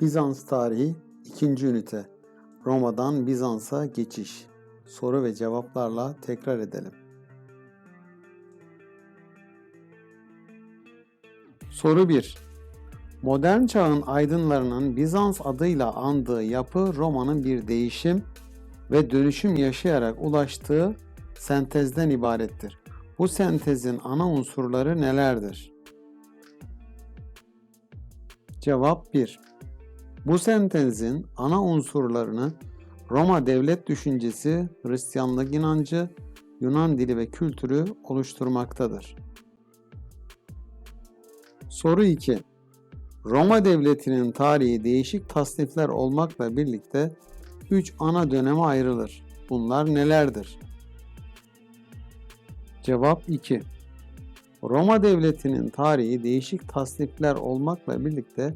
Bizans tarihi 2. ünite. Roma'dan Bizans'a geçiş. Soru ve cevaplarla tekrar edelim. Soru 1. Modern çağın aydınlarının Bizans adıyla andığı yapı Roma'nın bir değişim ve dönüşüm yaşayarak ulaştığı sentezden ibarettir. Bu sentezin ana unsurları nelerdir? Cevap 1. Bu sentezin ana unsurlarını Roma devlet düşüncesi, Hristiyanlık inancı, Yunan dili ve kültürü oluşturmaktadır. Soru 2. Roma devletinin tarihi değişik tasnifler olmakla birlikte 3 ana döneme ayrılır. Bunlar nelerdir? Cevap 2. Roma devletinin tarihi değişik tasnifler olmakla birlikte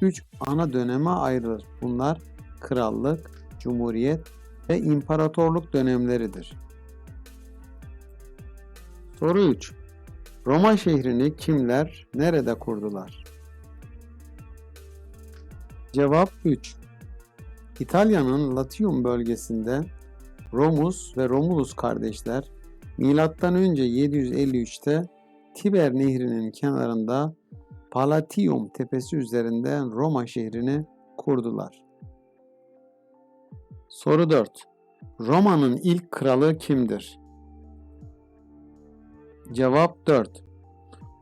3 ana döneme ayrılır. Bunlar krallık, cumhuriyet ve imparatorluk dönemleridir. Soru 3. Roma şehrini kimler nerede kurdular? Cevap 3. İtalya'nın Latium bölgesinde Romus ve Romulus kardeşler önce 753'te Tiber Nehri'nin kenarında Palatium tepesi üzerinde Roma şehrini kurdular. Soru 4. Roma'nın ilk kralı kimdir? Cevap 4.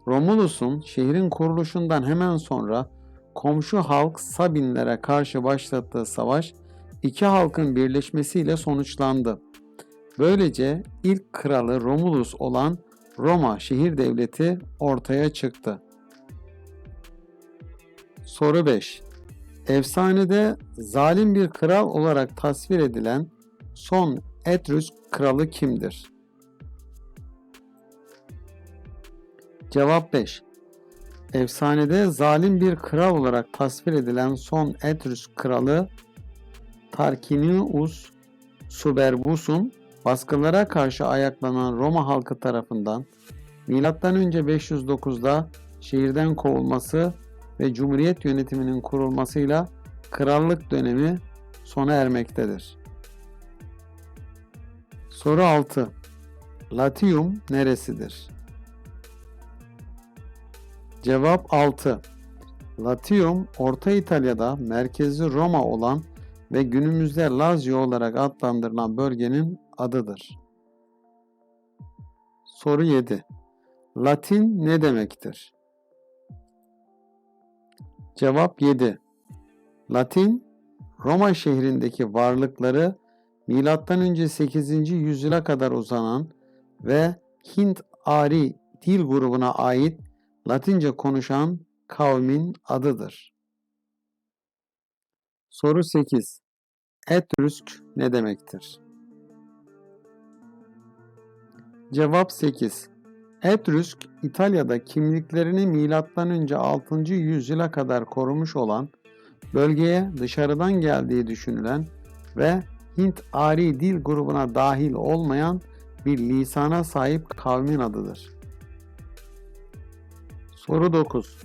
Romulus'un şehrin kuruluşundan hemen sonra komşu halk Sabinlere karşı başlattığı savaş iki halkın birleşmesiyle sonuçlandı. Böylece ilk kralı Romulus olan Roma şehir devleti ortaya çıktı. Soru 5. Efsanede zalim bir kral olarak tasvir edilen son Etrüsk kralı kimdir? Cevap 5. Efsanede zalim bir kral olarak tasvir edilen son Etrüsk kralı Tarquinius Suberbus'un baskılara karşı ayaklanan Roma halkı tarafından M.Ö. 509'da şehirden kovulması ve Cumhuriyet yönetiminin kurulmasıyla krallık dönemi sona ermektedir. Soru 6. Latium neresidir? Cevap 6. Latium, Orta İtalya'da merkezi Roma olan ve günümüzde Lazio olarak adlandırılan bölgenin adıdır. Soru 7. Latin ne demektir? Cevap 7. Latin, Roma şehrindeki varlıkları M.Ö. 8. yüzyıla kadar uzanan ve Hint-Ari dil grubuna ait Latince konuşan kavmin adıdır. Soru 8. Etrüsk ne demektir? Cevap 8. Etrüsk, İtalya'da kimliklerini M.Ö. 6. yüzyıla kadar korumuş olan, bölgeye dışarıdan geldiği düşünülen ve Hint-Ari dil grubuna dahil olmayan bir lisana sahip kavmin adıdır. Soru 9.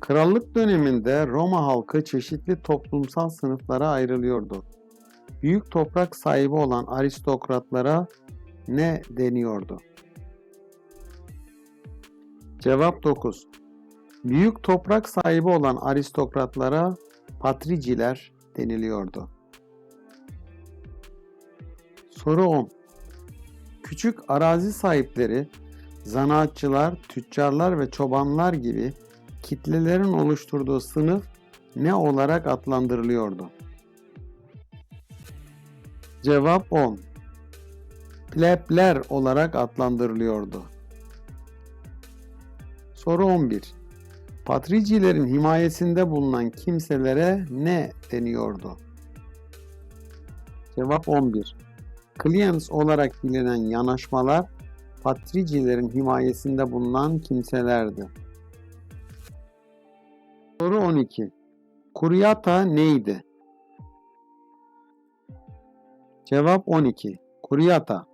Krallık döneminde Roma halkı çeşitli toplumsal sınıflara ayrılıyordu. Büyük toprak sahibi olan aristokratlara ne deniyordu? Cevap 9. Büyük toprak sahibi olan aristokratlara patriciler deniliyordu. Soru 10. Küçük arazi sahipleri, zanaatçılar, tüccarlar ve çobanlar gibi kitlelerin oluşturduğu sınıf ne olarak adlandırılıyordu? Cevap 10. Plebler olarak adlandırılıyordu. Soru 11. Patricilerin himayesinde bulunan kimselere ne deniyordu? Cevap 11. Clients olarak bilinen yanaşmalar patricilerin himayesinde bulunan kimselerdi. Soru 12. Kuryata neydi? Cevap 12. Kuryata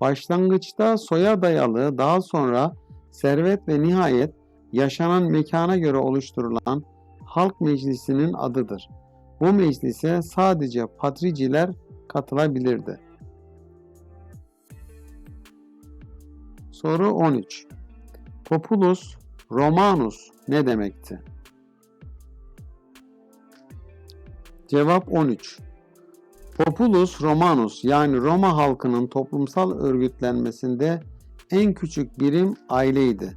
başlangıçta soya dayalı daha sonra servet ve nihayet yaşanan mekana göre oluşturulan halk meclisinin adıdır. Bu meclise sadece patriciler katılabilirdi. Soru 13. Populus Romanus ne demekti? Cevap 13. Populus Romanus yani Roma halkının toplumsal örgütlenmesinde en küçük birim aileydi.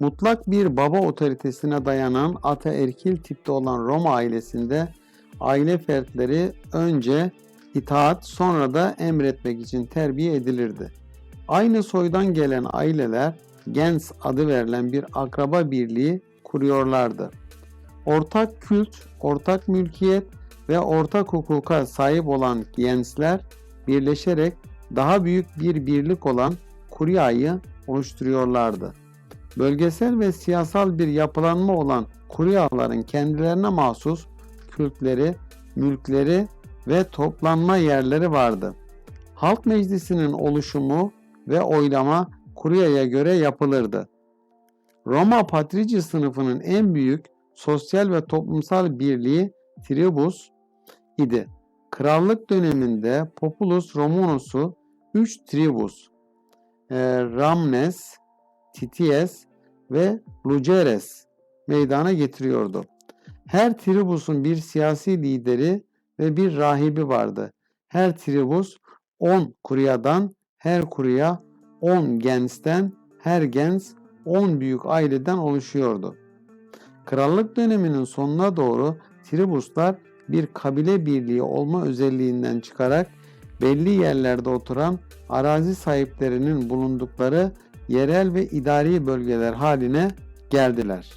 Mutlak bir baba otoritesine dayanan ataerkil tipte olan Roma ailesinde aile fertleri önce itaat sonra da emretmek için terbiye edilirdi. Aynı soydan gelen aileler gens adı verilen bir akraba birliği kuruyorlardı. Ortak kült, ortak mülkiyet ve ortak hukuka sahip olan gensler birleşerek daha büyük bir birlik olan kuryayı oluşturuyorlardı. Bölgesel ve siyasal bir yapılanma olan kuryaların kendilerine mahsus kültleri, mülkleri ve toplanma yerleri vardı. Halk meclisinin oluşumu ve oylama kuryaya göre yapılırdı. Roma patrici sınıfının en büyük sosyal ve toplumsal birliği tribus idi. Krallık döneminde Populus Romanus'u 3 tribus Ramnes, Tities ve Luceres meydana getiriyordu. Her tribusun bir siyasi lideri ve bir rahibi vardı. Her tribus 10 kuryadan, her kurya 10 gensten, her gens 10 büyük aileden oluşuyordu. Krallık döneminin sonuna doğru tribuslar bir kabile birliği olma özelliğinden çıkarak belli yerlerde oturan arazi sahiplerinin bulundukları yerel ve idari bölgeler haline geldiler.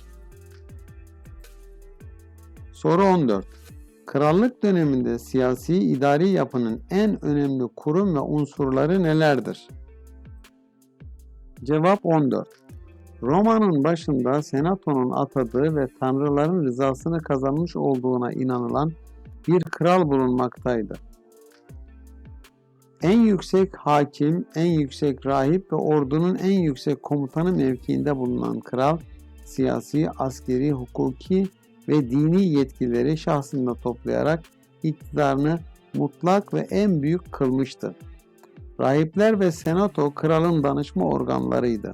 Soru 14. Krallık döneminde siyasi idari yapının en önemli kurum ve unsurları nelerdir? Cevap 14. Roma'nın başında senatonun atadığı ve tanrıların rızasını kazanmış olduğuna inanılan bir kral bulunmaktaydı. En yüksek hakim, en yüksek rahip ve ordunun en yüksek komutanı mevkiinde bulunan kral, siyasi, askeri, hukuki ve dini yetkileri şahsında toplayarak iktidarını mutlak ve en büyük kılmıştı. Rahipler ve senato kralın danışma organlarıydı.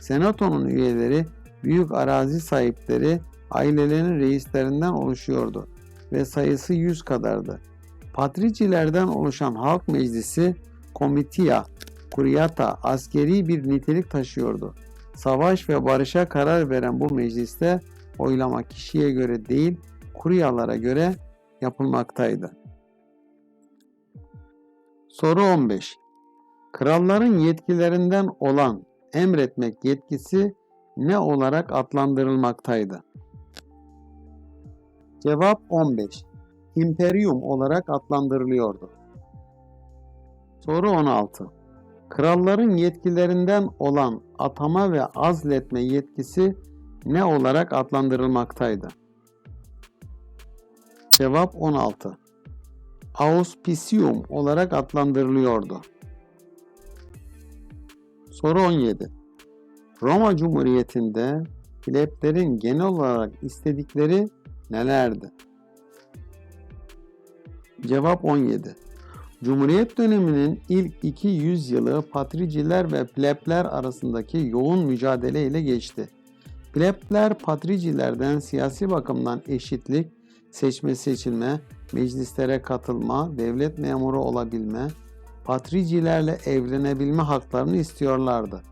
Senatonun üyeleri büyük arazi sahipleri ailelerin reislerinden oluşuyordu ve sayısı 100 kadardı. Patricilerden oluşan halk meclisi komitia, kuriyata askeri bir nitelik taşıyordu. Savaş ve barışa karar veren bu mecliste oylama kişiye göre değil, kuryalara göre yapılmaktaydı. Soru 15. Kralların yetkilerinden olan emretmek yetkisi ne olarak adlandırılmaktaydı? Cevap 15. İmperium olarak adlandırılıyordu. Soru 16. Kralların yetkilerinden olan atama ve azletme yetkisi ne olarak adlandırılmaktaydı? Cevap 16. Auspicium olarak adlandırılıyordu. Soru 17. Roma Cumhuriyeti'nde pleblerin genel olarak istedikleri nelerdi? Cevap 17. Cumhuriyet döneminin ilk iki yüzyılı patriciler ve plebler arasındaki yoğun mücadele ile geçti. Plebler patricilerden siyasi bakımdan eşitlik, seçme seçilme, meclislere katılma, devlet memuru olabilme, patricilerle evlenebilme haklarını istiyorlardı.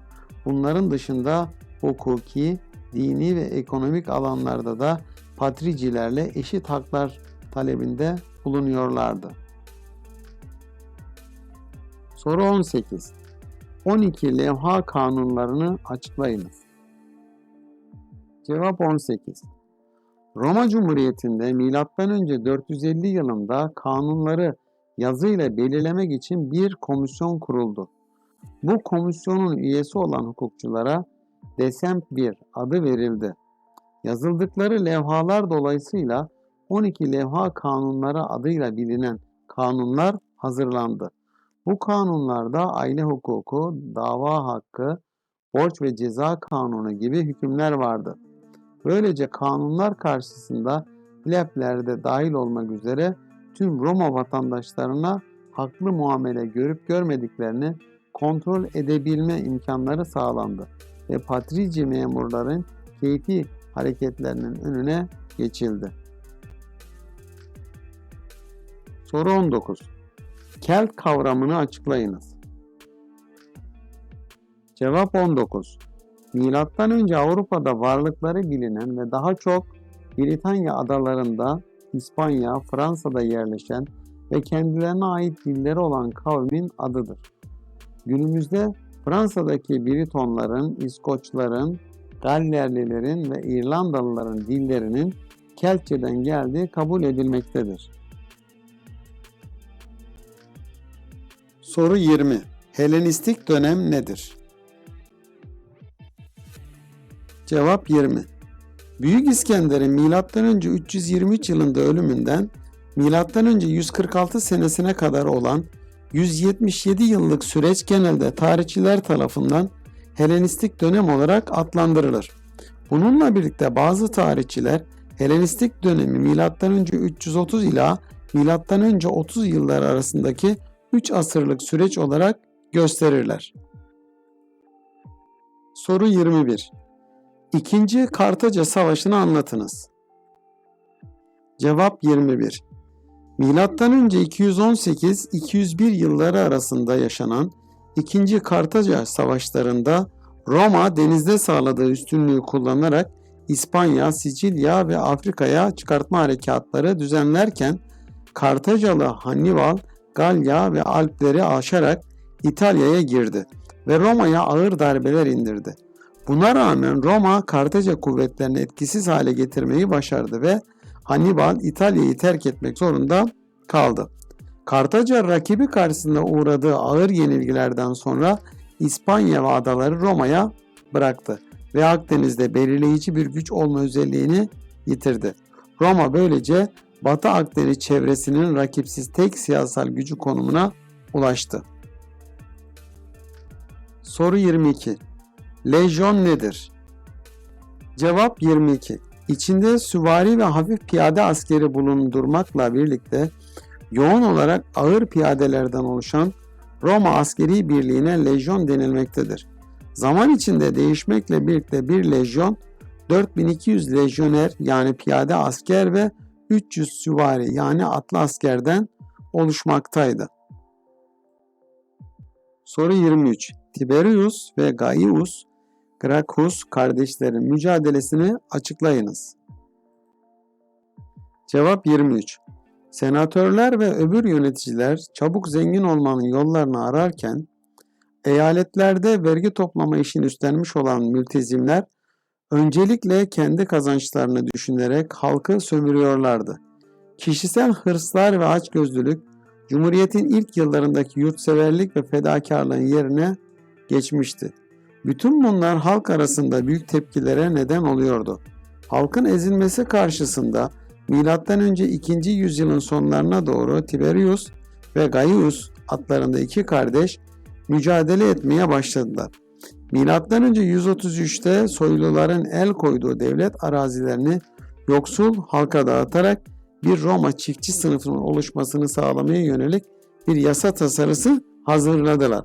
Bunların dışında hukuki, dini ve ekonomik alanlarda da patricilerle eşit haklar talebinde bulunuyorlardı. Soru 18. 12 levha kanunlarını açıklayınız. Cevap 18. Roma Cumhuriyeti'nde M.Ö. 450 yılında kanunları yazıyla belirlemek için bir komisyon kuruldu. Bu komisyonun üyesi olan hukukçulara Desemp 1 adı verildi. Yazıldıkları levhalar dolayısıyla 12 levha kanunları adıyla bilinen kanunlar hazırlandı. Bu kanunlarda aile hukuku, dava hakkı, borç ve ceza kanunu gibi hükümler vardı. Böylece kanunlar karşısında plebler dahil olmak üzere tüm Roma vatandaşlarına haklı muamele görüp görmediklerini kontrol edebilme imkanları sağlandı ve patrici memurların keyfi hareketlerinin önüne geçildi. Soru 19. Kelt kavramını açıklayınız. Cevap 19. Milattan önce Avrupa'da varlıkları bilinen ve daha çok Britanya adalarında, İspanya, Fransa'da yerleşen ve kendilerine ait dilleri olan kavmin adıdır. Günümüzde Fransa'daki Britonların, İskoçların, Gallerlilerin ve İrlandalıların dillerinin Keltçeden geldiği kabul edilmektedir. Soru 20. Helenistik dönem nedir? Cevap 20. Büyük İskender'in M.Ö. 323 yılında ölümünden M.Ö. 146 senesine kadar olan 177 yıllık süreç genelde tarihçiler tarafından Helenistik dönem olarak adlandırılır. Bununla birlikte bazı tarihçiler Helenistik dönemi M.Ö. 330 ila M.Ö. 30 yıllar arasındaki 3 asırlık süreç olarak gösterirler. Soru 21. İkinci Kartaca Savaşı'nı anlatınız. Cevap 21. Milattan önce 218-201 yılları arasında yaşanan İkinci Kartaca Savaşlarında Roma denizde sağladığı üstünlüğü kullanarak İspanya, Sicilya ve Afrika'ya çıkartma harekatları düzenlerken Kartacalı Hannibal Galya ve Alpleri aşarak İtalya'ya girdi ve Roma'ya ağır darbeler indirdi. Buna rağmen Roma Kartaca kuvvetlerini etkisiz hale getirmeyi başardı ve Hannibal İtalya'yı terk etmek zorunda kaldı. Kartaca rakibi karşısında uğradığı ağır yenilgilerden sonra İspanya ve adaları Roma'ya bıraktı ve Akdeniz'de belirleyici bir güç olma özelliğini yitirdi. Roma böylece Batı Akdeniz çevresinin rakipsiz tek siyasal gücü konumuna ulaştı. Soru 22. Lejyon nedir? Cevap 22. İçinde süvari ve hafif piyade askeri bulundurmakla birlikte yoğun olarak ağır piyadelerden oluşan Roma askeri birliğine lejyon denilmektedir. Zaman içinde değişmekle birlikte bir lejyon 4200 lejyoner yani piyade asker ve 300 süvari yani atlı askerden oluşmaktaydı. Soru 23. Tiberius ve Gaius Gracchus kardeşlerin mücadelesini açıklayınız. Cevap 23. Senatörler ve öbür yöneticiler çabuk zengin olmanın yollarını ararken, eyaletlerde vergi toplama işini üstlenmiş olan mültezimler öncelikle kendi kazançlarını düşünerek halkı sömürüyorlardı. Kişisel hırslar ve açgözlülük, Cumhuriyet'in ilk yıllarındaki yurtseverlik ve fedakarlığın yerine geçmişti. Bütün bunlar halk arasında büyük tepkilere neden oluyordu. Halkın ezilmesi karşısında M.Ö. 2. yüzyılın sonlarına doğru Tiberius ve Gaius adlarında iki kardeş mücadele etmeye başladılar. Milattan önce 133'te soyluların el koyduğu devlet arazilerini yoksul halka dağıtarak bir Roma çiftçi sınıfının oluşmasını sağlamaya yönelik bir yasa tasarısı hazırladılar.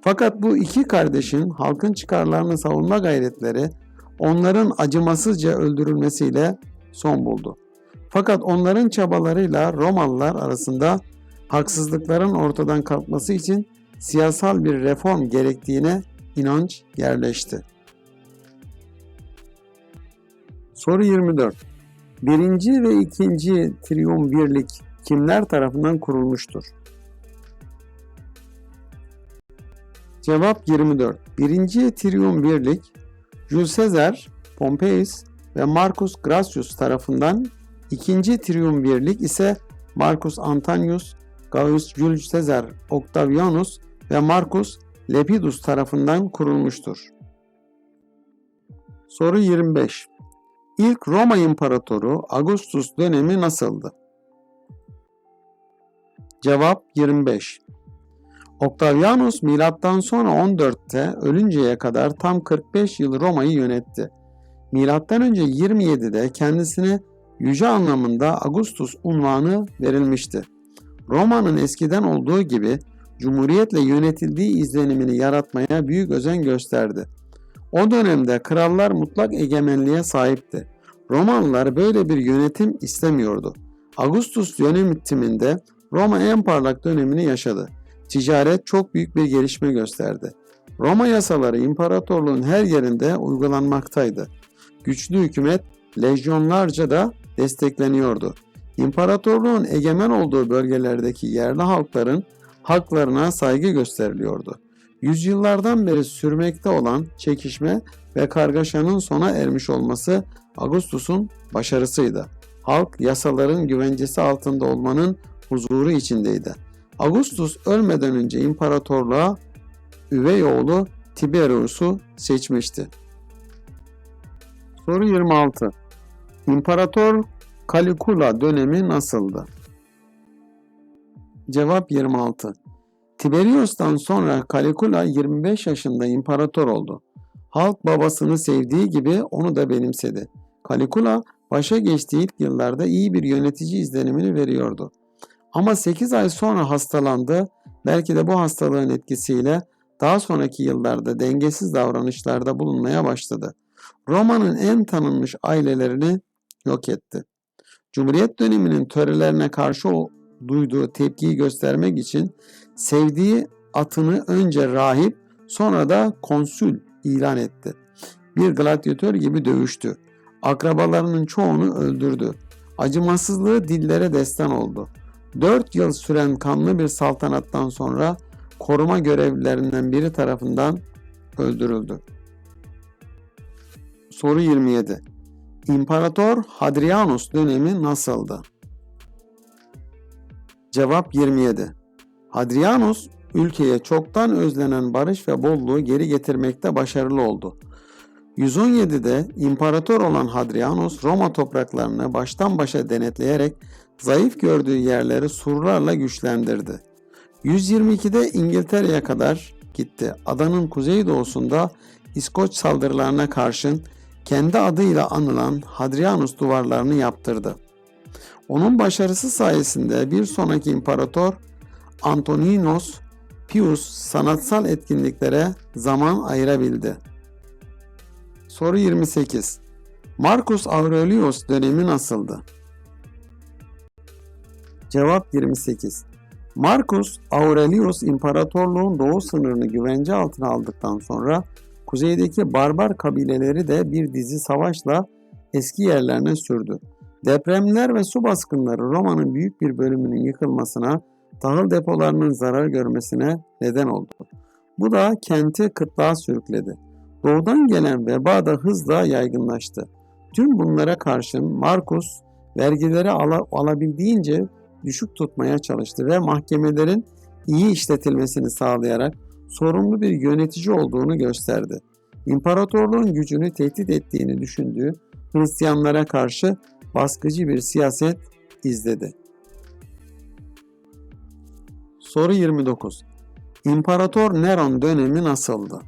Fakat bu iki kardeşin halkın çıkarlarını savunma gayretleri onların acımasızca öldürülmesiyle son buldu. Fakat onların çabalarıyla Romalılar arasında haksızlıkların ortadan kalkması için siyasal bir reform gerektiğine inanç yerleşti. Soru 24. Birinci ve ikinci Triumvirlik kimler tarafından kurulmuştur? Cevap 24. Birinci Triumvirlik Jules Caesar, Pompeius ve Marcus Gracius tarafından, ikinci Triumvirlik ise Marcus Antonius, Gaius Julius Caesar, Octavianus ve Marcus Lepidus tarafından kurulmuştur. Soru 25. İlk Roma İmparatoru Augustus dönemi nasıldı? Cevap 25. Octavianus milattan sonra 14'te ölünceye kadar tam 45 yıl Roma'yı yönetti. Milattan önce 27'de kendisini yüce anlamında Augustus unvanı verilmişti. Roma'nın eskiden olduğu gibi cumhuriyetle yönetildiği izlenimini yaratmaya büyük özen gösterdi. O dönemde krallar mutlak egemenliğe sahipti. Romalılar böyle bir yönetim istemiyordu. Augustus yönetiminde Roma en parlak dönemini yaşadı. Ticaret çok büyük bir gelişme gösterdi. Roma yasaları imparatorluğun her yerinde uygulanmaktaydı. Güçlü hükümet lejyonlarca da destekleniyordu. İmparatorluğun egemen olduğu bölgelerdeki yerli halkların haklarına saygı gösteriliyordu. Yüzyıllardan beri sürmekte olan çekişme ve kargaşanın sona ermiş olması Augustus'un başarısıydı. Halk yasaların güvencesi altında olmanın huzuru içindeydi. Augustus ölmeden önce imparatorluğa üvey oğlu Tiberius'u seçmişti. Soru 26. İmparator Caligula dönemi nasıldı? Cevap 26. Tiberius'tan sonra Caligula 25 yaşında imparator oldu. Halk babasını sevdiği gibi onu da benimsedi. Caligula başa geçtiği ilk yıllarda iyi bir yönetici izlenimini veriyordu. Ama 8 ay sonra hastalandı. Belki de bu hastalığın etkisiyle daha sonraki yıllarda dengesiz davranışlarda bulunmaya başladı. Roma'nın en tanınmış ailelerini yok etti. Cumhuriyet döneminin törelerine karşı duyduğu tepkiyi göstermek için sevdiği atını önce rahip sonra da konsül ilan etti. Bir gladyatör gibi dövüştü. Akrabalarının çoğunu öldürdü. Acımasızlığı dillere destan oldu. Dört yıl süren kanlı bir saltanattan sonra koruma görevlilerinden biri tarafından öldürüldü. Soru 27. İmparator Hadrianus dönemi nasıldı? Cevap 27. Hadrianus ülkeye çoktan özlenen barış ve bolluğu geri getirmekte başarılı oldu. 117'de imparator olan Hadrianus Roma topraklarını baştan başa denetleyerek zayıf gördüğü yerleri surlarla güçlendirdi. 122'de İngiltere'ye kadar gitti. Adanın kuzeydoğusunda İskoç saldırılarına karşın kendi adıyla anılan Hadrianus duvarlarını yaptırdı. Onun başarısı sayesinde bir sonraki imparator Antoninos Pius sanatsal etkinliklere zaman ayırabildi. Soru 28. Marcus Aurelius dönemi nasıldı? Cevap 28. Marcus Aurelius imparatorluğun doğu sınırını güvence altına aldıktan sonra kuzeydeki barbar kabileleri de bir dizi savaşla eski yerlerine sürdü. Depremler ve su baskınları Roma'nın büyük bir bölümünün yıkılmasına, tahıl depolarının zarar görmesine neden oldu. Bu da kenti kıtlığa sürükledi. Doğudan gelen veba da hızla yaygınlaştı. Tüm bunlara karşın Markus vergileri ala, alabildiğince düşük tutmaya çalıştı ve mahkemelerin iyi işletilmesini sağlayarak sorumlu bir yönetici olduğunu gösterdi. İmparatorluğun gücünü tehdit ettiğini düşündüğü Hristiyanlara karşı baskıcı bir siyaset izledi. Soru 29. İmparator Neron dönemi nasıldı?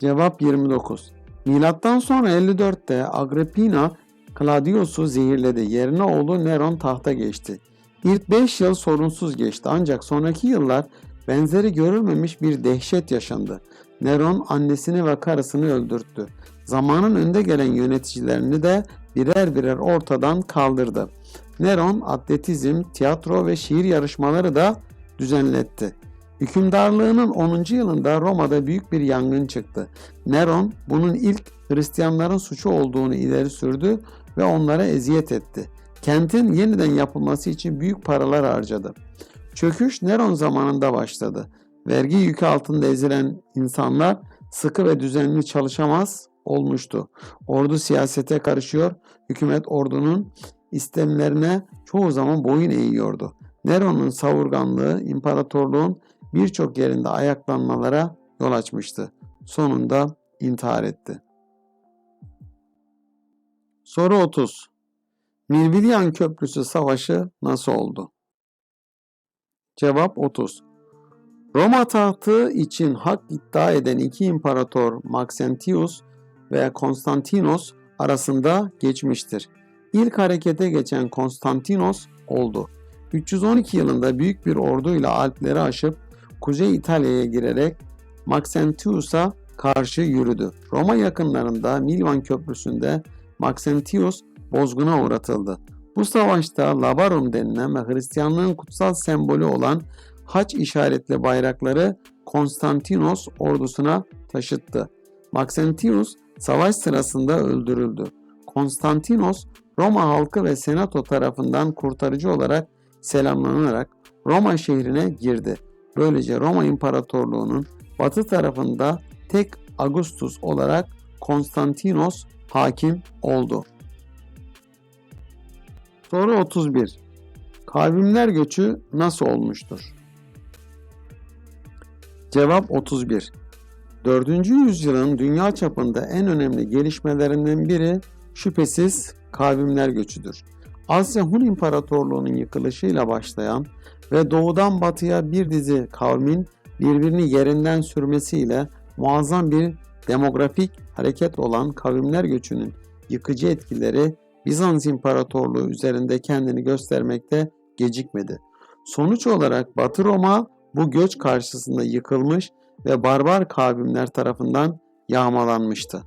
Cevap 29. Milattan sonra 54'te Agrippina Claudius'u zehirledi. Yerine oğlu Neron tahta geçti. İlk 5 yıl sorunsuz geçti ancak sonraki yıllar benzeri görülmemiş bir dehşet yaşandı. Neron annesini ve karısını öldürttü. Zamanın önde gelen yöneticilerini de birer birer ortadan kaldırdı. Neron atletizm, tiyatro ve şiir yarışmaları da düzenletti. Hükümdarlığının 10. yılında Roma'da büyük bir yangın çıktı. Neron bunun ilk Hristiyanların suçu olduğunu ileri sürdü ve onlara eziyet etti. Kentin yeniden yapılması için büyük paralar harcadı. Çöküş Neron zamanında başladı. Vergi yükü altında ezilen insanlar sıkı ve düzenli çalışamaz olmuştu. Ordu siyasete karışıyor, hükümet ordunun istemlerine çoğu zaman boyun eğiyordu. Neron'un savurganlığı imparatorluğun birçok yerinde ayaklanmalara yol açmıştı. Sonunda intihar etti. Soru 30. Mirvilyan Köprüsü Savaşı nasıl oldu? Cevap 30. Roma tahtı için hak iddia eden iki imparator Maxentius ve Konstantinos arasında geçmiştir. İlk harekete geçen Konstantinos oldu. 312 yılında büyük bir orduyla Alpleri aşıp Kuzey İtalya'ya girerek Maxentius'a karşı yürüdü. Roma yakınlarında Milvan Köprüsü'nde Maxentius bozguna uğratıldı. Bu savaşta Labarum denilen ve Hristiyanlığın kutsal sembolü olan haç işaretli bayrakları Konstantinos ordusuna taşıttı. Maxentius savaş sırasında öldürüldü. Konstantinos Roma halkı ve senato tarafından kurtarıcı olarak selamlanarak Roma şehrine girdi. Böylece Roma İmparatorluğu'nun batı tarafında tek Augustus olarak Konstantinos hakim oldu. Soru 31. Kavimler göçü nasıl olmuştur? Cevap 31. 4. yüzyılın dünya çapında en önemli gelişmelerinden biri şüphesiz kavimler göçüdür. Asya Hun İmparatorluğu'nun yıkılışıyla başlayan ve doğudan batıya bir dizi kavmin birbirini yerinden sürmesiyle muazzam bir demografik hareket olan kavimler göçünün yıkıcı etkileri Bizans İmparatorluğu üzerinde kendini göstermekte gecikmedi. Sonuç olarak Batı Roma bu göç karşısında yıkılmış ve barbar kavimler tarafından yağmalanmıştı.